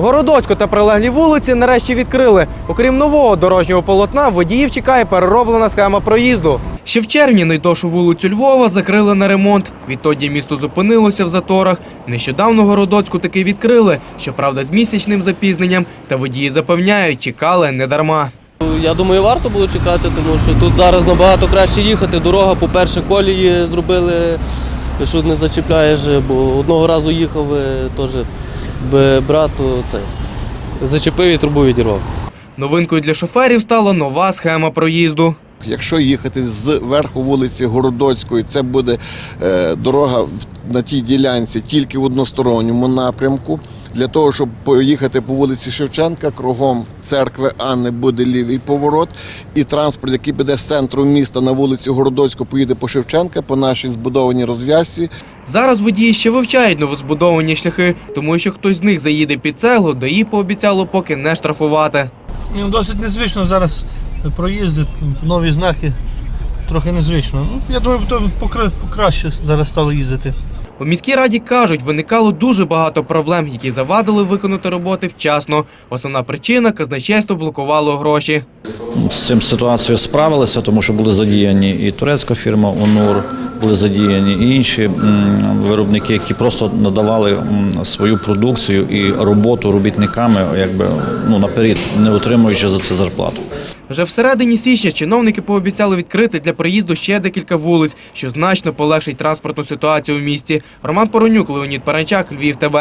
Городоцьку та прилеглі вулиці нарешті відкрили. Окрім нового дорожнього полотна, водіїв чекає перероблена схема проїзду. Ще в червні найдовшу вулицю Львова закрили на ремонт. Відтоді місто зупинилося в заторах. Нещодавно Городоцьку таки відкрили, щоправда, з місячним запізненням. Та водії запевняють, чекали не дарма. Я думаю, варто було чекати, тому що тут зараз набагато краще їхати. Дорога, по-перше, колії зробили, що не зачіпляєш, бо одного разу їхав е, теж брату цей. Зачепив і трубу відірвав. Новинкою для шоферів стала нова схема проїзду. Якщо їхати з верху вулиці Городоцької, це буде е, дорога на тій ділянці тільки в односторонньому напрямку. Для того, щоб поїхати по вулиці Шевченка, кругом церкви Анни буде лівий поворот, і транспорт, який піде з центру міста на вулицю Городоцьку, поїде по Шевченка, по нашій збудованій розв'язці. Зараз водії ще вивчають новозбудовані шляхи, тому що хтось з них заїде під цеглу, ДАІ пообіцяло поки не штрафувати. Ну, Досить незвично зараз проїзди, нові знаки. Трохи незвично. Ну, я думаю, то покра- покраще зараз стало їздити. У міській раді кажуть, виникало дуже багато проблем, які завадили виконати роботи вчасно. Основна причина казначейство блокувало гроші. з цим ситуацією справилися, тому що були задіяні і турецька фірма ОНУР, були задіяні і інші виробники, які просто надавали свою продукцію і роботу робітниками, якби ну наперед, не отримуючи за це зарплату. Вже всередині січня чиновники пообіцяли відкрити для приїзду ще декілька вулиць, що значно полегшить транспортну ситуацію в місті. Роман Поронюк, Леонід Паранчак, Львів ТБ.